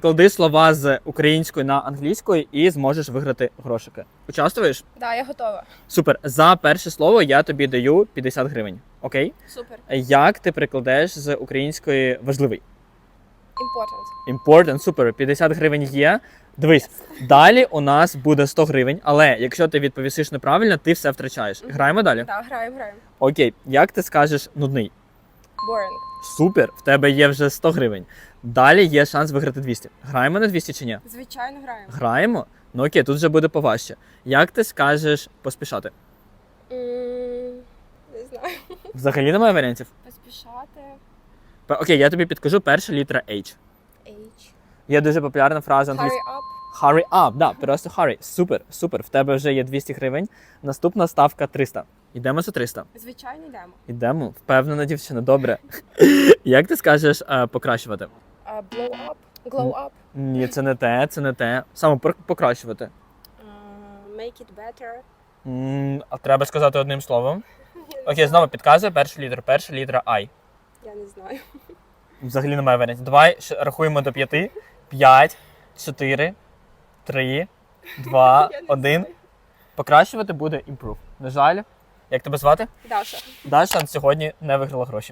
Клади слова з української на англійську і зможеш виграти грошики. Участвуєш? Да, я готова. Супер. За перше слово я тобі даю 50 гривень. Окей? Супер. Як ти прикладеш з української важливий? Important. Important, супер. 50 гривень є. Дивись, далі у нас буде 100 гривень, але якщо ти відповісиш неправильно, ти все втрачаєш. Граємо далі? Да, граємо, граємо. Окей, як ти скажеш нудний? Boring. Супер, в тебе є вже 100 гривень. Далі є шанс виграти 200. Граємо на 200 чи ні? Звичайно, граємо. Граємо? Ну окей, тут вже буде поважче. Як ти скажеш поспішати? М, Не знаю. Взагалі немає варіантів. Поспішати. П- Окей, я тобі підкажу перша літера H. H. Є дуже популярна фраза Hurry англійською. up. Hurry up, да, просто hurry. Супер, супер. В тебе вже є 200 гривень. Наступна ставка 300. Йдемо за 300. Звичайно, йдемо. Йдемо. Впевнена дівчина, добре. Як ти скажеш е, покращувати? А, blow up. Glow up. Ні, це не те, це не те. Саме пор- покращувати. А, Make it better. М, А треба сказати одним словом. Окей, знову підказує перша літера. Перша літера I. Я не знаю. Взагалі немає варіантів. Давай ще рахуємо до п'яти. П'ять, чотири, три, два, Я не один. Покращувати буде improve. На жаль, як тебе звати? Даша. Даша сьогодні не виграла гроші.